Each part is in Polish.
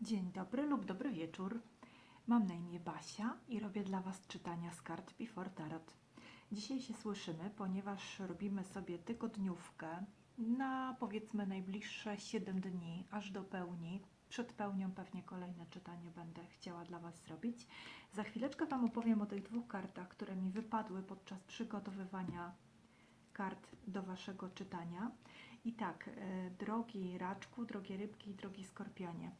Dzień dobry lub dobry wieczór. Mam na imię Basia i robię dla Was czytania z kart Before Tarot. Dzisiaj się słyszymy, ponieważ robimy sobie tygodniówkę na powiedzmy najbliższe 7 dni, aż do pełni. Przed pełnią pewnie kolejne czytanie będę chciała dla Was zrobić. Za chwileczkę Wam opowiem o tych dwóch kartach, które mi wypadły podczas przygotowywania kart do Waszego czytania. I tak, e, drogi raczku, drogie rybki i drogi skorpionie.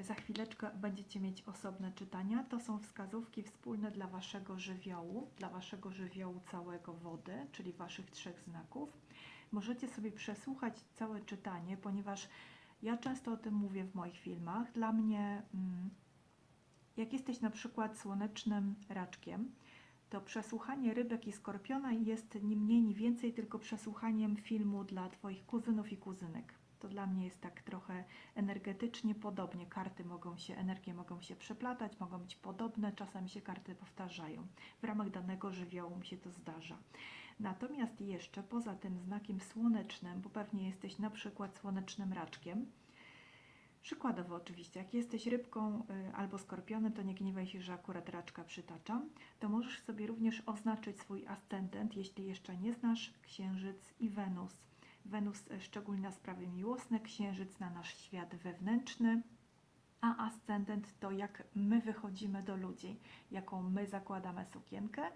Za chwileczkę będziecie mieć osobne czytania. To są wskazówki wspólne dla Waszego żywiołu, dla Waszego żywiołu całego wody, czyli Waszych trzech znaków. Możecie sobie przesłuchać całe czytanie, ponieważ ja często o tym mówię w moich filmach. Dla mnie, mm, jak jesteś na przykład słonecznym raczkiem, to przesłuchanie rybek i skorpiona jest ni mniej, ni więcej tylko przesłuchaniem filmu dla Twoich kuzynów i kuzynek. To dla mnie jest tak trochę energetycznie podobnie. Karty mogą się, energie mogą się przeplatać, mogą być podobne, czasami się karty powtarzają. W ramach danego żywiołu mi się to zdarza. Natomiast jeszcze poza tym znakiem słonecznym, bo pewnie jesteś na przykład słonecznym raczkiem, Przykładowo oczywiście, jak jesteś rybką y, albo skorpionem, to nie gniewaj się, że akurat raczka przytaczam, to możesz sobie również oznaczyć swój ascendent, jeśli jeszcze nie znasz, księżyc i Wenus. Wenus y, szczególnie na sprawy miłosne, księżyc na nasz świat wewnętrzny, a ascendent to jak my wychodzimy do ludzi, jaką my zakładamy sukienkę, y,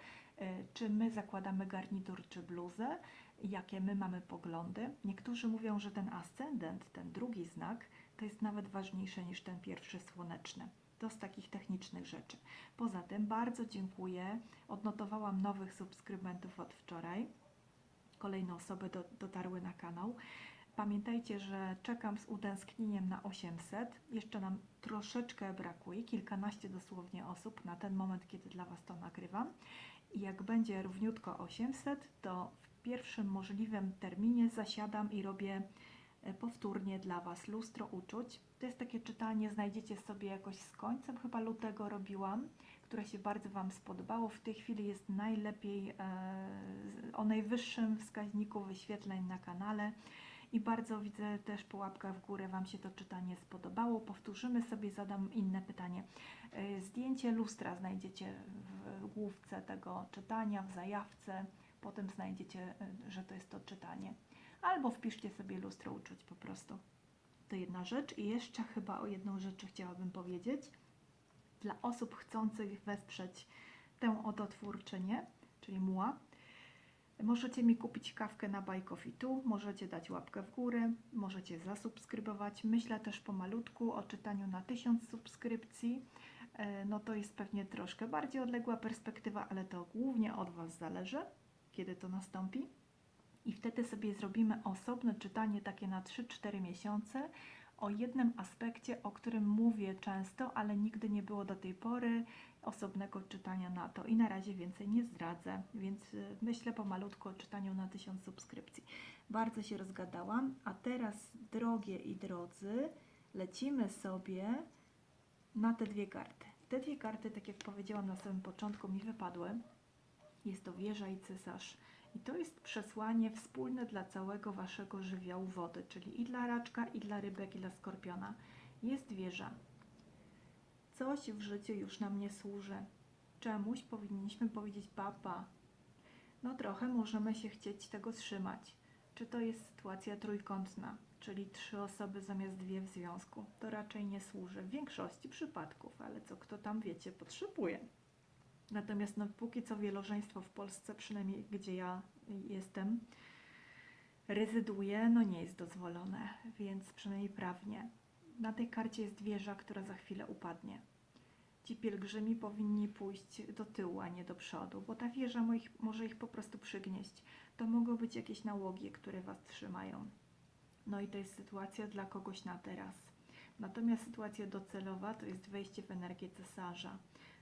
czy my zakładamy garnitur czy bluzę, jakie my mamy poglądy. Niektórzy mówią, że ten ascendent, ten drugi znak, to jest nawet ważniejsze niż ten pierwszy słoneczny. To z takich technicznych rzeczy. Poza tym bardzo dziękuję. Odnotowałam nowych subskrybentów od wczoraj. Kolejne osoby do, dotarły na kanał. Pamiętajcie, że czekam z utęsknieniem na 800. Jeszcze nam troszeczkę brakuje, kilkanaście dosłownie osób na ten moment, kiedy dla Was to nagrywam. I jak będzie równiutko 800, to w pierwszym możliwym terminie zasiadam i robię e, powtórnie dla Was lustro uczuć. To jest takie czytanie, znajdziecie sobie jakoś z końcem, chyba lutego robiłam, które się bardzo Wam spodobało. W tej chwili jest najlepiej e, o najwyższym wskaźniku wyświetleń na kanale. I bardzo widzę też po łapkach w górę Wam się to czytanie spodobało. Powtórzymy sobie, zadam inne pytanie. E, Zdjęcie lustra znajdziecie w główce tego czytania, w zajawce. Potem znajdziecie, e, że to jest to czytanie. Albo wpiszcie sobie lustro uczuć po prostu. To jedna rzecz. I jeszcze chyba o jedną rzecz chciałabym powiedzieć. Dla osób chcących wesprzeć tę oto twórczynię, czyli muła, Możecie mi kupić kawkę na Buy Coffee Tu, możecie dać łapkę w górę, możecie zasubskrybować. Myślę też pomalutku o czytaniu na 1000 subskrypcji. E, No to jest pewnie troszkę bardziej odległa perspektywa, ale to głównie od Was zależy, kiedy to nastąpi. I wtedy sobie zrobimy osobne czytanie takie na 3-4 miesiące o jednym aspekcie, o którym mówię często, ale nigdy nie było do tej pory osobnego czytania na to. I na razie więcej nie zdradzę, więc y, myślę pomalutku o czytaniu na 1000 subskrypcji. Bardzo się rozgadałam, a teraz, drogie i drodzy, lecimy sobie na te dwie karty. Te dwie karty, tak jak powiedziałam na samym początku, mi wypadły. Jest to wieża i cesarz. I to jest przesłanie wspólne dla całego waszego żywiołu wody, czyli i dla raczka, i dla rybek, i dla skorpiona. Jest wieża. Coś w życiu już nam nie służy. Czemuś powinniśmy powiedzieć papa. No trochę możemy się chcieć tego trzymać. Czy to jest sytuacja trójkątna, czyli trzy osoby zamiast dwie w związku? To raczej nie służy w większości przypadków, ale co kto tam wiecie potrzebuje. Natomiast no, póki co wielożeństwo w Polsce, przynajmniej gdzie ja jestem, rezyduje, no nie jest dozwolone, więc przynajmniej prawnie. Na tej karcie jest wieża, która za chwilę upadnie. Ci pielgrzymi powinni pójść do tyłu, a nie do przodu, bo ta wieża może ich po prostu przygnieść. To mogą być jakieś nałogi, które was trzymają. No i to jest sytuacja dla kogoś na teraz. Natomiast sytuacja docelowa to jest wejście w energię cesarza.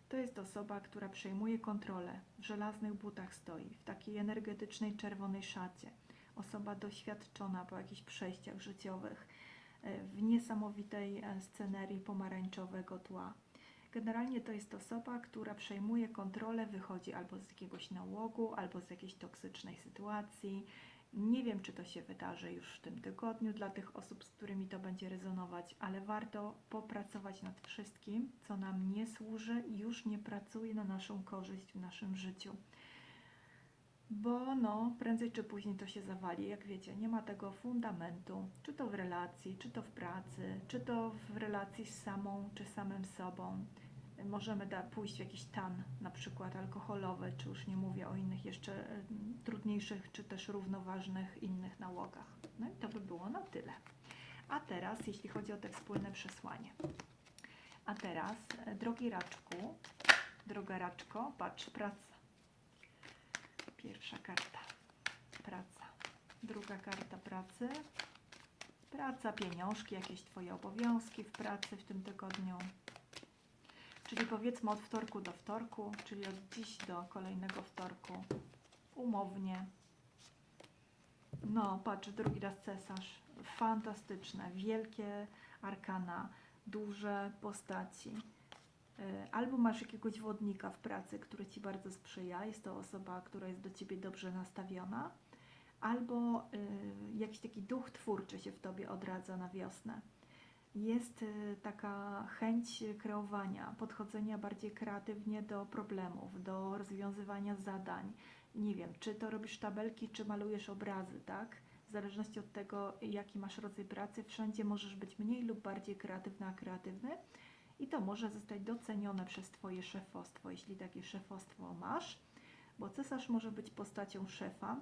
To jest osoba, która przejmuje kontrolę, w żelaznych butach stoi, w takiej energetycznej czerwonej szacie. Osoba doświadczona po jakichś przejściach życiowych, e, w niesamowitej e, scenerii pomarańczowego tła. Generalnie to jest osoba, która przejmuje kontrolę, wychodzi albo z jakiegoś nałogu, albo z jakiejś toksycznej sytuacji Nie wiem, czy to się wydarzy już w tym tygodniu dla tych osób, z którymi to będzie rezonować, ale warto popracować nad wszystkim, co nam nie służy i już nie pracuje na naszą korzyść w naszym życiu. Bo no, prędzej czy później to się zawali. Jak wiecie, nie ma tego fundamentu, czy to w relacji, czy to w pracy, czy to w relacji z samą, czy samym sobą. Możemy da, pójść w jakiś tan, na przykład alkoholowy, czy już nie mówię o innych jeszcze em, trudniejszych, czy też równoważnych innych nałogach. No i to by było na tyle. A teraz, jeśli chodzi o te wspólne przesłanie. A teraz, e, drogi raczku, droga raczko, patrz, praca. Pierwsza karta, praca. Druga karta pracy. Praca, pieniążki, jakieś Twoje obowiązki w pracy w tym tygodniu. Czyli powiedzmy od wtorku do wtorku, czyli od dziś do kolejnego wtorku. Umownie. No, patrz, drugi raz cesarz. Fantastyczne, wielkie arkana, duże postaci. Y, Albo masz jakiegoś wodnika w pracy, który ci bardzo sprzyja, jest to osoba, która jest do ciebie dobrze nastawiona, albo y, jakiś taki duch twórczy się w tobie odradza na wiosnę. Jest y, taka chęć kreowania, podchodzenia bardziej kreatywnie do problemów, do rozwiązywania zadań. Nie wiem, czy to robisz tabelki, czy malujesz obrazy, tak? W zależności od tego, jaki masz rodzaj pracy, wszędzie możesz być mniej lub bardziej kreatywna, kreatywny i to może zostać docenione przez Twoje szefostwo, jeśli takie szefostwo masz, bo cesarz może być postacią szefa,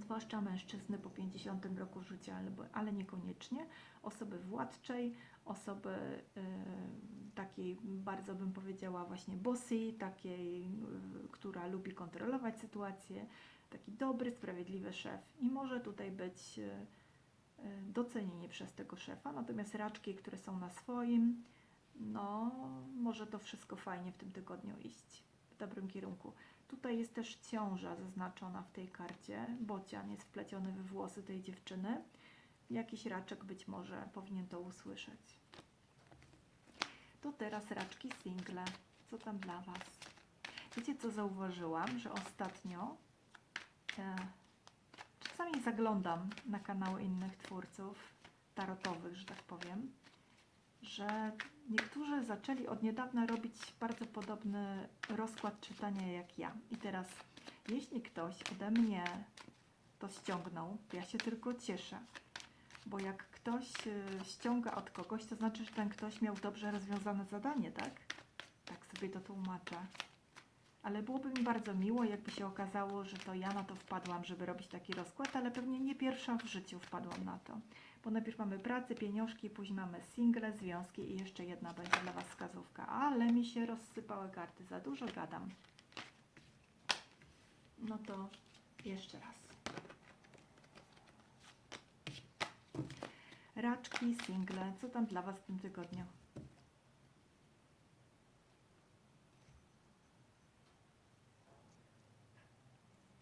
zwłaszcza mężczyzny po 50 roku życia, ale niekoniecznie, osoby władczej, osoby y, takiej bardzo bym powiedziała właśnie bossy, takiej, y, która lubi kontrolować sytuację, taki dobry, sprawiedliwy szef. I może tutaj być y, docenienie przez tego szefa, natomiast raczki, które są na swoim, no może to wszystko fajnie w tym tygodniu iść w dobrym kierunku. Tutaj jest też ciąża zaznaczona w tej karcie. Bocian jest wpleciony we włosy tej dziewczyny. Jakiś raczek być może powinien to usłyszeć. To teraz raczki single. Co tam dla Was? Wiecie, co zauważyłam? Że ostatnio e, czasami zaglądam na kanały innych twórców tarotowych, że tak powiem, że niektórzy zaczęli od niedawna robić bardzo podobny rozkład czytania jak ja. I teraz, jeśli ktoś ode mnie to ściągnął, to ja się tylko cieszę. Bo jak ktoś y, ściąga od kogoś, to znaczy, że ten ktoś miał dobrze rozwiązane zadanie, tak? Tak sobie to tłumaczę. Ale byłoby mi bardzo miło, jakby się okazało, że to ja na to wpadłam, żeby robić taki rozkład, ale pewnie nie pierwsza w życiu wpadłam na to. Bo najpierw mamy pracę, pieniążki, później mamy single, związki i jeszcze jedna będzie dla Was wskazówka. Ale mi się rozsypały karty, za dużo gadam. No to jeszcze raz. Raczki, single, co tam dla Was w tym tygodniu?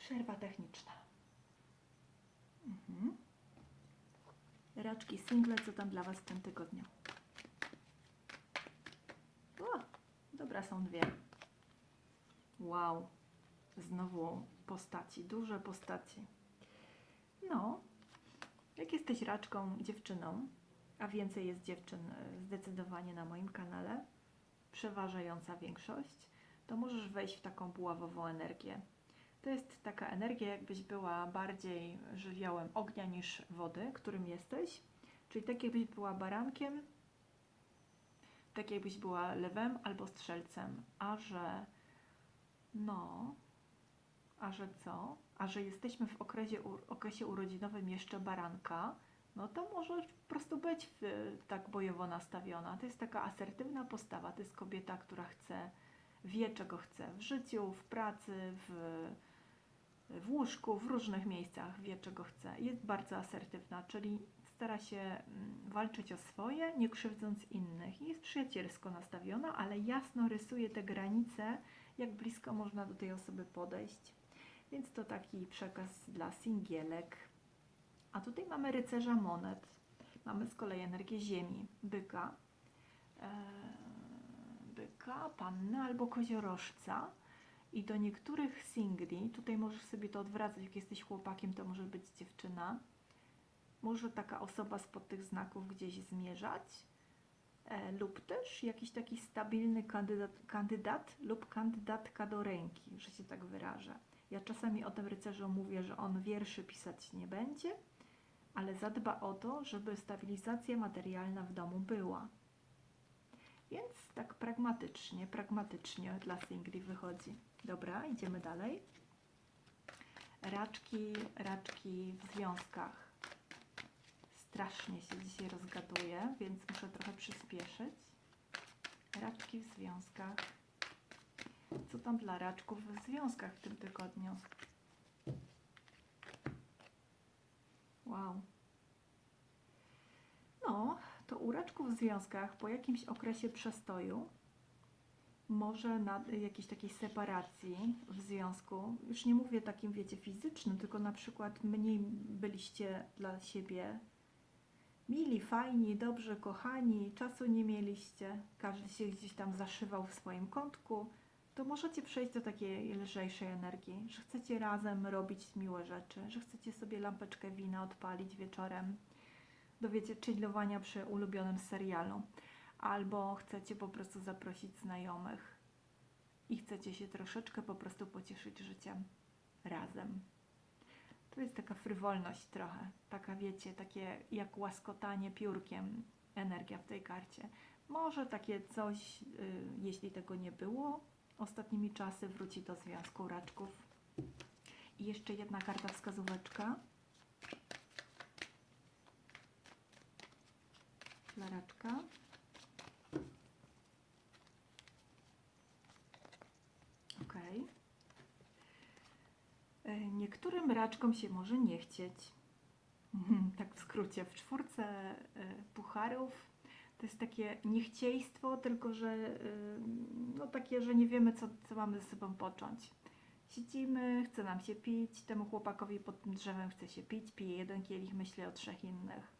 Przerwa techniczna. Mhm. Raczki, single, co tam dla Was w tym tygodniu? O, dobra, są dwie. Wow, znowu postaci, duże postaci. No, jak jesteś raczką, dziewczyną, a więcej jest dziewczyn e, zdecydowanie na moim kanale, przeważająca większość, to możesz wejść w taką buławową energię. To jest taka energia, jakbyś była bardziej żywiołem ognia niż wody, którym jesteś. Czyli tak jakbyś była barankiem, tak jakbyś była lewem albo strzelcem. A że no, a że co? A że jesteśmy w okresie, okresie urodzinowym jeszcze baranka, no to możesz po prostu być tak bojowo nastawiona. To jest taka asertywna postawa. To jest kobieta, która chce, wie czego chce w życiu, w pracy, w, w łóżku, w różnych miejscach, wie czego chce. Jest bardzo asertywna, czyli stara się mm, walczyć o swoje, nie krzywdząc innych. Jest przyjacielsko nastawiona, ale jasno rysuje te granice, jak blisko można do tej osoby podejść. Więc to taki przekaz dla singielek. A tutaj mamy rycerza monet. Mamy z kolei energię ziemi, byka, e, byka, panny albo koziorożca. I do niektórych singli, tutaj możesz sobie to odwracać, jak jesteś chłopakiem, to może być dziewczyna. Może taka osoba spod tych znaków gdzieś zmierzać, e, lub też jakiś taki stabilny kandydat, kandydat lub kandydatka do ręki, że się tak wyrażę. Ja czasami o tym rycerzu mówię, że on wierszy pisać nie będzie, ale zadba o to, żeby stabilizacja materialna w domu była. Więc tak pragmatycznie, pragmatycznie dla singli wychodzi. Dobra, idziemy dalej. Raczki, raczki w związkach. Strasznie się dzisiaj rozgaduję, więc muszę trochę przyspieszyć. Raczki w związkach. Co tam dla raczków w związkach w tym tygodniu? Wow. To u raczków w związkach po jakimś okresie przestoju, może na jakiejś takiej separacji w związku, już nie mówię takim, wiecie, fizycznym, tylko na przykład mniej byliście dla siebie mili, fajni, dobrze, kochani, czasu nie mieliście, każdy się gdzieś tam zaszywał w swoim kątku, to możecie przejść do takiej lżejszej energii, że chcecie razem robić miłe rzeczy, że chcecie sobie lampeczkę wina odpalić wieczorem, do wiecie, chillowania przy ulubionym serialu, albo chcecie po prostu zaprosić znajomych i chcecie się troszeczkę po prostu pocieszyć życiem razem. To jest taka frywolność trochę, taka wiecie, takie jak łaskotanie piórkiem energia w tej karcie. Może takie coś, y, jeśli tego nie było, ostatnimi czasy wróci do związku raczków. I jeszcze jedna karta wskazóweczka. Dla raczka. Ok. Niektórym raczkom się może nie chcieć. Tak w skrócie, w czwórce e, pucharów to jest takie niechciejstwo, tylko że y, no takie, że nie wiemy, co, co mamy ze sobą począć. Siedzimy, chce nam się pić, temu chłopakowi pod tym drzewem chce się pić, pije jeden kielich, myśli o trzech innych.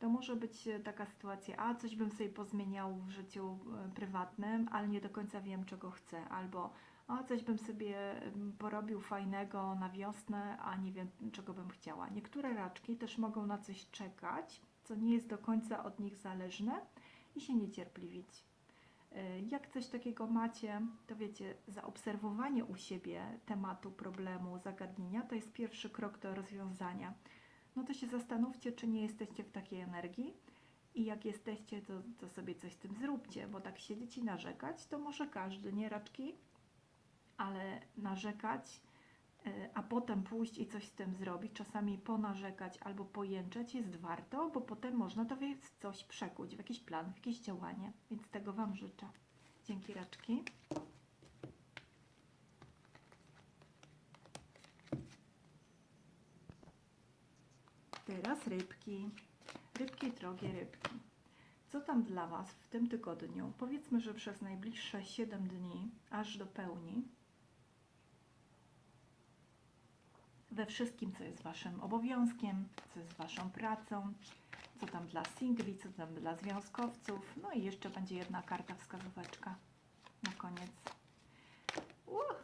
To może być e, taka sytuacja, a coś bym sobie pozmieniał w życiu e, prywatnym, ale nie do końca wiem, czego chcę, albo a coś bym sobie porobił fajnego na wiosnę, a nie wiem, czego bym chciała. Niektóre raczki też mogą na coś czekać, co nie jest do końca od nich zależne i się niecierpliwić. Y, Jak coś takiego macie, to wiecie, zaobserwowanie u siebie tematu, problemu, zagadnienia to jest pierwszy krok do rozwiązania. No to się zastanówcie, czy nie jesteście w takiej energii i jak jesteście, to, to sobie coś z tym zróbcie, bo tak siedzieć i narzekać, to może każdy, nie raczki, ale narzekać, y, a potem pójść i coś z tym zrobić, czasami ponarzekać albo pojęczeć jest warto, bo potem można to więc coś przekuć w jakiś plan, w jakieś działanie. Więc tego Wam życzę. Dzięki raczki. Teraz rybki. Rybki, drogie rybki. Co tam dla Was w tym tygodniu? Powiedzmy, że przez najbliższe 7 dni, aż do pełni, we wszystkim, co jest Waszym obowiązkiem, co jest Waszą pracą, co tam dla singli, co tam dla związkowców. No i jeszcze będzie jedna karta wskazóweczka na koniec. Uch,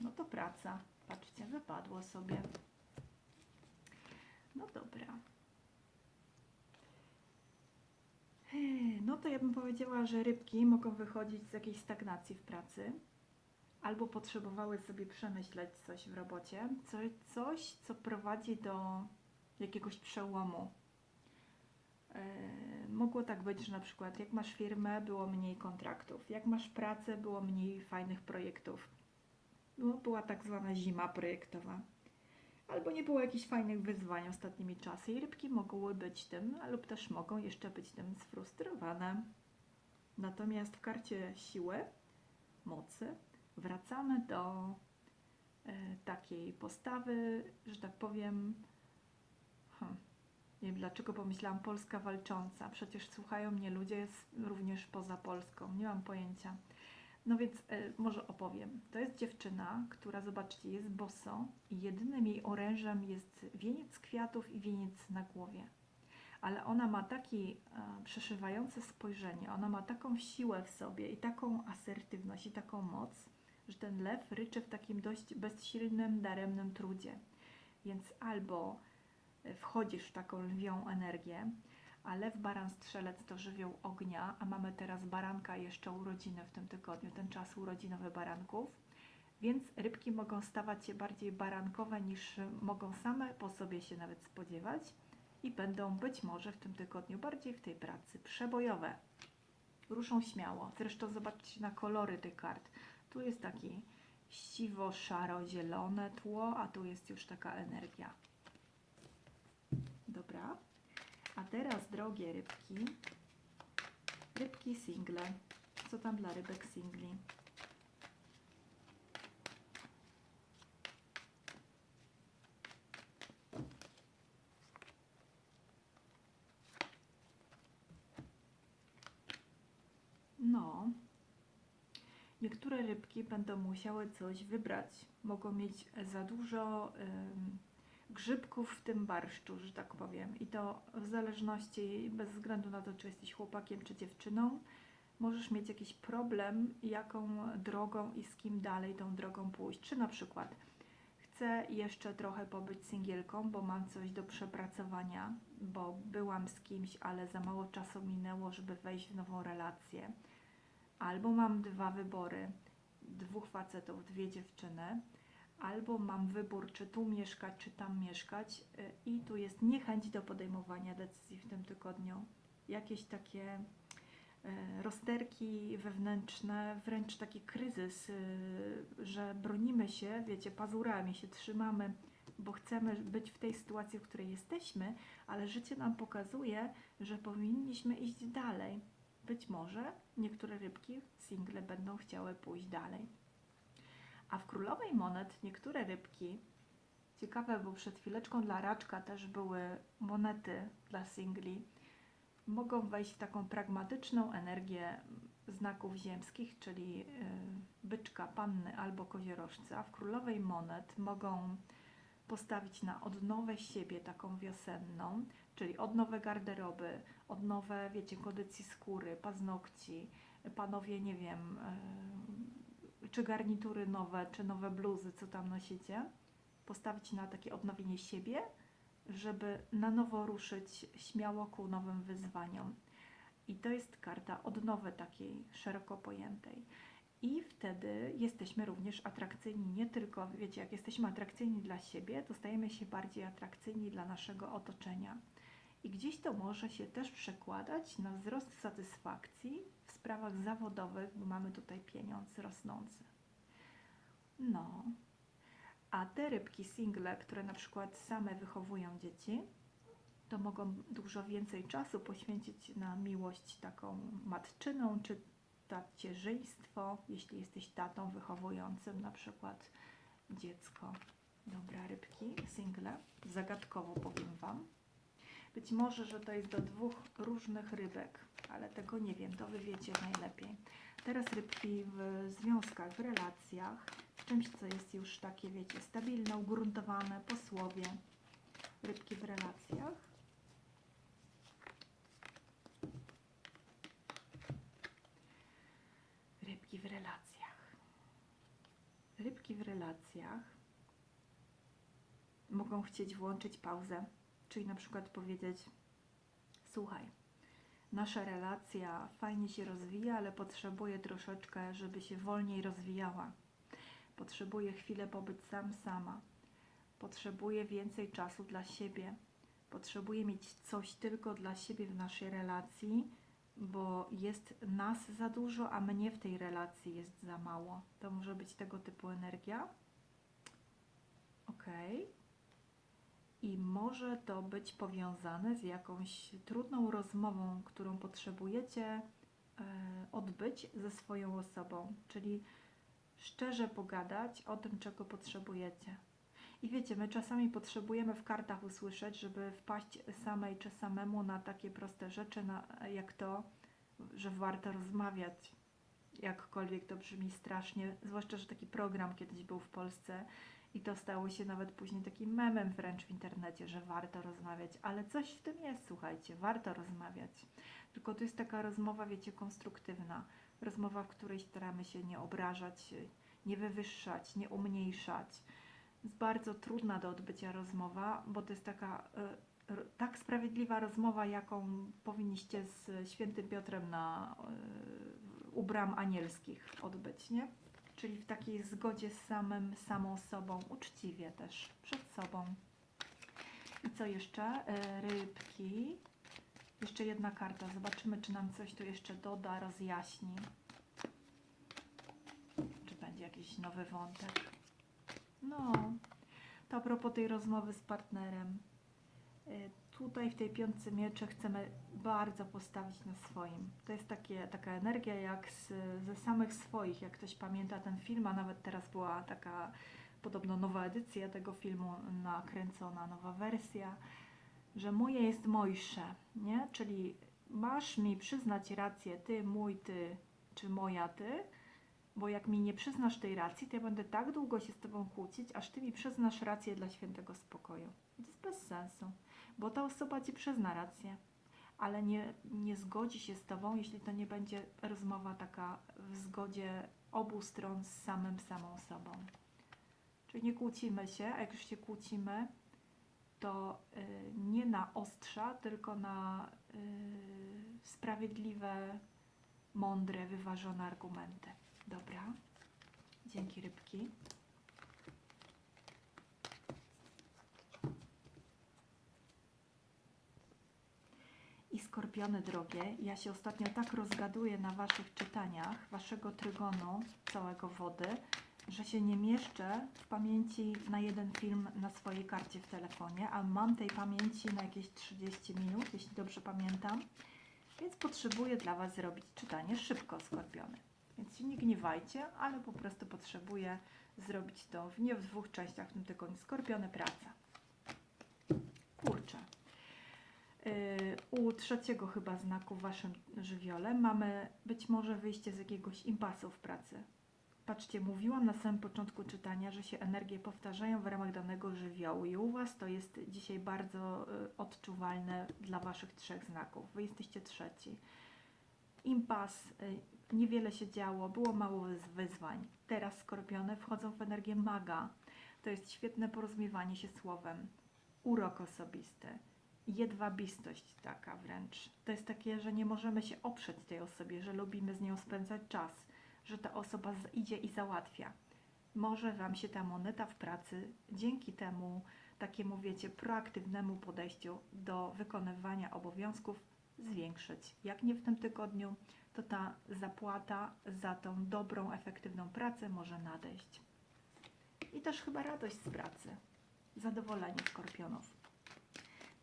no to praca. Patrzcie, wypadło sobie. No dobra. Ech, No to ja bym powiedziała, że rybki mogą wychodzić z jakiejś stagnacji w pracy albo potrzebowały sobie przemyśleć coś w robocie, co, coś, co prowadzi do jakiegoś przełomu. Yy, mogło tak być, że na przykład jak masz firmę, było mniej kontraktów, jak masz pracę, było mniej fajnych projektów. Była tak zwana zima projektowa. Albo nie było jakichś fajnych wyzwań ostatnimi czasy i rybki mogły być tym, lub też mogą jeszcze być tym sfrustrowane. Natomiast w karcie siły, mocy, wracamy do e, takiej postawy, że tak powiem, hmm, nie wiem dlaczego pomyślałam Polska walcząca. Przecież słuchają mnie ludzie również poza Polską. Nie mam pojęcia. No więc e, może opowiem. To jest dziewczyna, która, zobaczcie, jest boso i jedynym jej orężem jest wieniec kwiatów i wieniec na głowie. Ale ona ma takie e, przeszywające spojrzenie, ona ma taką siłę w sobie i taką asertywność i taką moc, że ten lew ryczy w takim dość bezsilnym, daremnym trudzie. Więc albo e, wchodzisz w taką lwią energię, a lew, baran, strzelec to żywioł ognia, a mamy teraz baranka jeszcze urodziny w tym tygodniu, ten czas urodzinowy baranków, więc rybki mogą stawać się bardziej barankowe niż mogą same po sobie się nawet spodziewać i będą być może w tym tygodniu bardziej w tej pracy przebojowe. Ruszą śmiało. Zresztą zobaczcie na kolory tych kart. Tu jest taki siwo-szaro-zielone tło, a tu jest już taka energia. Dobra. A teraz, drogie rybki, rybki single. Co tam dla rybek singli? No, niektóre rybki będą musiały coś wybrać. Mogą mieć za dużo ym, grzybków w tym barszczu, że tak powiem. I to w zależności, bez względu na to, czy jesteś chłopakiem, czy dziewczyną, możesz mieć jakiś problem, jaką drogą i z kim dalej tą drogą pójść. Czy na przykład chcę jeszcze trochę pobyć singielką, bo mam coś do przepracowania, bo byłam z kimś, ale za mało czasu minęło, żeby wejść w nową relację. Albo mam dwa wybory, dwóch facetów, dwie dziewczyny, albo mam wybór, czy tu mieszkać, czy tam mieszkać, y, i tu jest niechęć do podejmowania decyzji w tym tygodniu. Jakieś takie y, rozterki wewnętrzne, wręcz taki kryzys, y, że bronimy się, wiecie, pazurami się trzymamy, bo chcemy być w tej sytuacji, w której jesteśmy, ale życie nam pokazuje, że powinniśmy iść dalej. Być może niektóre rybki, single, będą chciały pójść dalej. A w Królowej Monet niektóre rybki, ciekawe, bo przed chwileczką dla Raczka też były monety dla singli, mogą wejść w taką pragmatyczną energię znaków ziemskich, czyli y, byczka, panny albo koziorożca. W Królowej Monet mogą postawić na odnowę siebie, taką wiosenną, czyli odnowę garderoby, odnowę, wiecie, kondycji skóry, paznokci, panowie, nie wiem, y, czy garnitury nowe, czy nowe bluzy, co tam nosicie, postawić na takie odnowienie siebie, żeby na nowo ruszyć śmiało ku nowym wyzwaniom. I to jest karta odnowy takiej szeroko pojętej. I wtedy jesteśmy również atrakcyjni, nie tylko, wiecie, jak jesteśmy atrakcyjni dla siebie, to stajemy się bardziej atrakcyjni dla naszego otoczenia. I gdzieś to może się też przekładać na wzrost satysfakcji sprawach zawodowych, bo mamy tutaj pieniądz rosnący. No. A te rybki single, które na przykład same wychowują dzieci, to mogą dużo więcej czasu poświęcić na miłość taką matczyną, czy tacierzyństwo, jeśli jesteś tatą wychowującym na przykład dziecko. Dobra, rybki, single, zagadkowo powiem Wam. Być może, że to jest do dwóch różnych rybek, ale tego nie wiem, to Wy wiecie najlepiej. Teraz rybki w związkach, w relacjach, w czymś, co jest już takie, wiecie, stabilne, ugruntowane po słowie. Rybki w relacjach. Rybki w relacjach. Rybki w relacjach mogą chcieć włączyć pauzę, czyli na przykład powiedzieć: Słuchaj, nasza relacja fajnie się rozwija, ale potrzebuję troszeczkę, żeby się wolniej rozwijała. Potrzebuję chwilę pobyć sam, sama. Potrzebuję więcej czasu dla siebie. Potrzebuję mieć coś tylko dla siebie w naszej relacji, bo jest nas za dużo, a mnie w tej relacji jest za mało. To może być tego typu energia. Ok. I może to być powiązane z jakąś trudną rozmową, którą potrzebujecie e, odbyć ze swoją osobą, czyli szczerze pogadać o tym, czego potrzebujecie. I wiecie, my czasami potrzebujemy w kartach usłyszeć, żeby wpaść samej czy samemu na takie proste rzeczy, na, jak to, że warto rozmawiać. Jakkolwiek to brzmi strasznie, zwłaszcza, że taki program kiedyś był w Polsce i to stało się nawet później takim memem wręcz w internecie, że warto rozmawiać, ale coś w tym jest, słuchajcie, warto rozmawiać. Tylko to jest taka rozmowa, wiecie, konstruktywna. Rozmowa, w której staramy się nie obrażać, nie wywyższać, nie umniejszać. Jest bardzo trudna do odbycia rozmowa, bo to jest taka r- tak sprawiedliwa rozmowa, jaką powinniście z świętym Piotrem na, y, u bram anielskich odbyć, nie? Czyli w takiej zgodzie z samym, samą sobą, uczciwie też, przed sobą. I co jeszcze? Y, Rybki. Jeszcze jedna karta. Zobaczymy, czy nam coś tu jeszcze doda, rozjaśni. Czy będzie jakiś nowy wątek. No, to a propos tej rozmowy z partnerem. Tutaj w tej piątce miecze chcemy bardzo postawić na swoim. To jest takie, taka energia jak z, ze samych swoich. Jak ktoś pamięta ten film, a nawet teraz była taka podobno nowa edycja tego filmu nakręcona, nowa wersja, że moje jest mojsze, nie? Czyli masz mi przyznać rację, ty, mój, ty, czy moja, ty, bo jak mi nie przyznasz tej racji, to ja będę tak długo się z tobą kłócić, aż ty mi przyznasz rację dla świętego spokoju. To jest bez sensu, bo ta osoba ci przyzna rację, ale nie, nie zgodzi się z tobą, jeśli to nie będzie rozmowa taka w zgodzie obu stron z samym, samą sobą. Czyli nie kłócimy się, a jak już się kłócimy, to y, nie na ostrza, tylko na y, sprawiedliwe, mądre, wyważone argumenty. Dobra. Dzięki rybki. I skorpiony drogie, ja się ostatnio tak rozgaduję na Waszych czytaniach, Waszego trygonu, całego wody, że się nie mieszczę w pamięci na jeden film na swojej karcie w telefonie, a mam tej pamięci na jakieś 30 minut, jeśli dobrze pamiętam. Więc potrzebuję dla Was zrobić czytanie szybko, skorpiony. Więc się nie gniewajcie, ale po prostu potrzebuję zrobić to w nie w dwóch częściach w tym tygodniu. Skorpiony praca. Kurczę. Yy, u trzeciego chyba znaku w Waszym żywiole mamy być może wyjście z jakiegoś impasu w pracy. Patrzcie, mówiłam na samym początku czytania, że się energie powtarzają w ramach danego żywiołu i u Was to jest dzisiaj bardzo y, odczuwalne dla Waszych trzech znaków. Wy jesteście trzeci. Impas, y, niewiele się działo, było mało wyz- wyzwań. Teraz skorpiony wchodzą w energię maga. To jest świetne porozumiewanie się słowem. Urok osobisty. Jedwabistość taka wręcz. To jest takie, że nie możemy się oprzeć tej osobie, że lubimy z nią spędzać czas że ta osoba idzie i załatwia. Może Wam się ta moneta w pracy dzięki temu takiemu, wiecie, proaktywnemu podejściu do wykonywania obowiązków zwiększyć. Jak nie w tym tygodniu, to ta zapłata za tą dobrą, efektywną pracę może nadejść. I też chyba radość z pracy, zadowolenie skorpionów.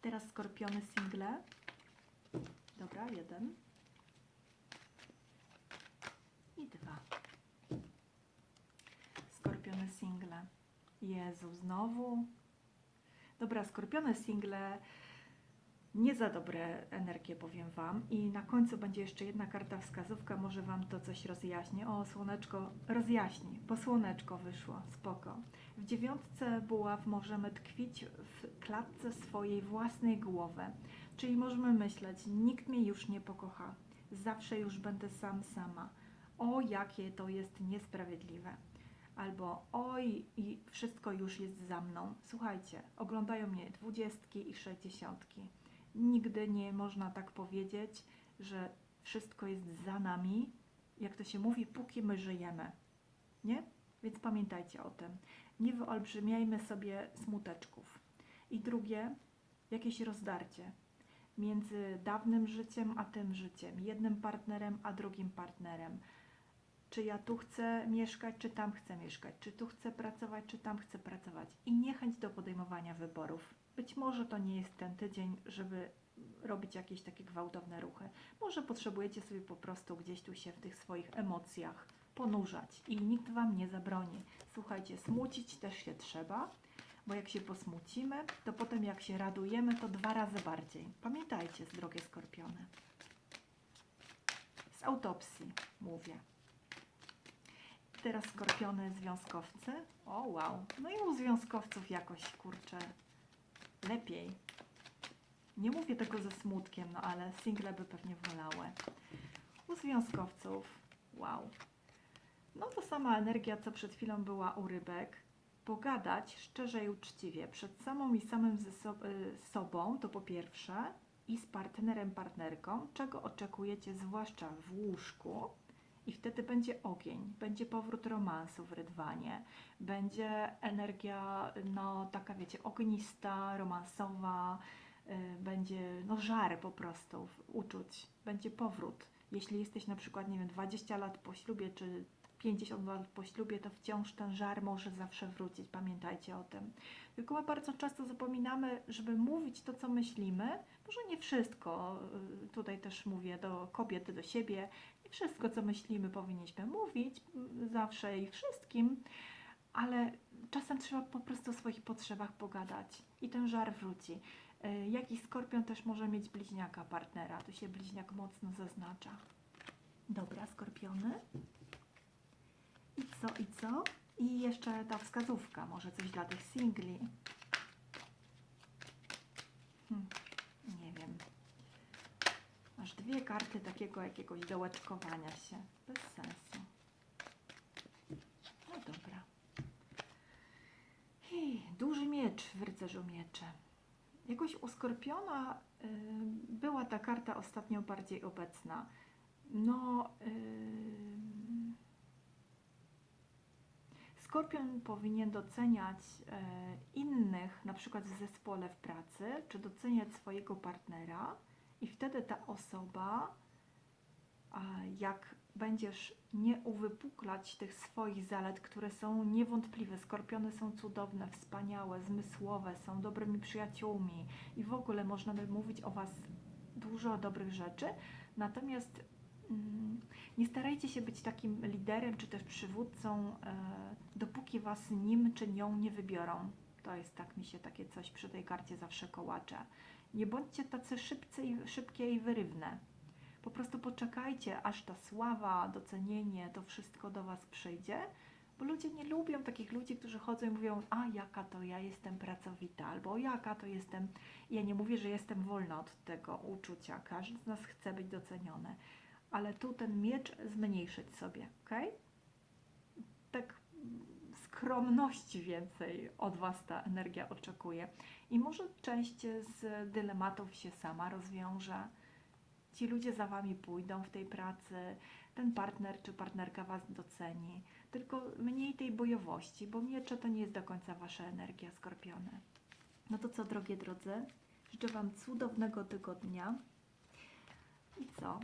Teraz skorpiony single. Dobra, jeden. i dwa. Skorpiony single. Jezu, znowu. Dobra, skorpiony single. Nie za dobre energie, powiem Wam. I na końcu będzie jeszcze jedna karta wskazówka, może Wam to coś rozjaśni. O, słoneczko rozjaśni, bo słoneczko wyszło, spoko. W dziewiątce buław możemy tkwić w klatce swojej własnej głowy. Czyli możemy myśleć, nikt mnie już nie pokocha, zawsze już będę sam, sama o jakie to jest niesprawiedliwe. Albo oj, i wszystko już jest za mną. Słuchajcie, oglądają mnie dwudziestki i sześćdziesiątki. Nigdy nie można tak powiedzieć, że wszystko jest za nami, jak to się mówi, póki my żyjemy. Nie? Więc pamiętajcie o tym. Nie wyolbrzymiajmy sobie smuteczków. I drugie, jakieś rozdarcie między dawnym życiem a tym życiem, jednym partnerem a drugim partnerem czy ja tu chcę mieszkać, czy tam chcę mieszkać, czy tu chcę pracować, czy tam chcę pracować. I niechęć do podejmowania wyborów. Być może to nie jest ten tydzień, żeby robić jakieś takie gwałtowne ruchy. Może potrzebujecie sobie po prostu gdzieś tu się w tych swoich emocjach ponurzać i nikt Wam nie zabroni. Słuchajcie, smucić też się trzeba, bo jak się posmucimy, to potem jak się radujemy, to dwa razy bardziej. Pamiętajcie, drogie skorpiony. Z autopsji mówię. Teraz skorpiony związkowcy. O wow. No i u związkowców jakoś, kurczę, lepiej. Nie mówię tego ze smutkiem, no ale single by pewnie wolały. U związkowców, wow. No to sama energia, co przed chwilą była u rybek. Pogadać szczerze i uczciwie przed samą i samym ze so- y, sobą, to po pierwsze, i z partnerem, partnerką, czego oczekujecie, zwłaszcza w łóżku. I wtedy będzie ogień, będzie powrót romansu w rydwanie, będzie energia, no taka wiecie, ognista, romansowa, y, będzie no żar po prostu uczuć, będzie powrót. Jeśli jesteś na przykład, nie wiem, 20 lat po ślubie, czy 50 lat po ślubie, to wciąż ten żar może zawsze wrócić, pamiętajcie o tym. Tylko my bardzo często zapominamy, żeby mówić to, co myślimy, może nie wszystko, y, tutaj też mówię do kobiet, do siebie, wszystko, co myślimy, powinniśmy mówić y, zawsze i wszystkim, ale czasem trzeba po prostu o swoich potrzebach pogadać i ten żar wróci. Y, Jakiś skorpion też może mieć bliźniaka partnera, tu się bliźniak mocno zaznacza. Dobra, skorpiony. I co, i co? I jeszcze ta wskazówka, może coś dla tych singli. Hm. Aż dwie karty takiego jakiegoś dołeczkowania się. Bez sensu. No dobra. Hi, duży miecz w rycerzu miecze. Jakoś u Skorpiona y, była ta karta ostatnio bardziej obecna. No. ym, Skorpion powinien doceniać e, innych, na przykład w zespole w pracy, czy doceniać swojego partnera, i wtedy ta osoba, jak będziesz nie uwypuklać tych swoich zalet, które są niewątpliwe. Skorpiony są cudowne, wspaniałe, zmysłowe, są dobrymi przyjaciółmi i w ogóle można by mówić o Was dużo dobrych rzeczy. Natomiast mm, nie starajcie się być takim liderem czy też przywódcą, e, dopóki Was nim czy nią nie wybiorą. To jest tak mi się takie coś przy tej karcie zawsze kołacze. Nie bądźcie tacy szybcy i, szybkie i wyrywne. Po prostu poczekajcie, aż ta sława, docenienie, to wszystko do Was przyjdzie, bo ludzie nie lubią takich ludzi, którzy chodzą i mówią, a jaka to ja jestem pracowita, albo jaka to jestem. Ja nie mówię, że jestem wolna od tego uczucia. Każdy z nas chce być doceniony, ale tu ten miecz zmniejszyć sobie, ok? Skromności więcej od Was ta energia oczekuje. I może część z dylematów się sama rozwiąże. Ci ludzie za Wami pójdą w tej pracy, ten partner czy partnerka Was doceni. Tylko mniej tej bojowości, bo miecze to nie jest do końca Wasza energia, skorpiony. No to co, drogie drodzy? Życzę Wam cudownego tygodnia. I co?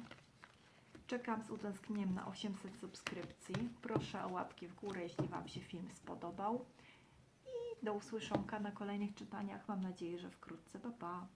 Czekam z utęsknieniem na 800 subskrypcji. Proszę o łapki w górę, jeśli Wam się film spodobał. I do usłyszonka na kolejnych czytaniach. Mam nadzieję, że wkrótce. Pa, pa.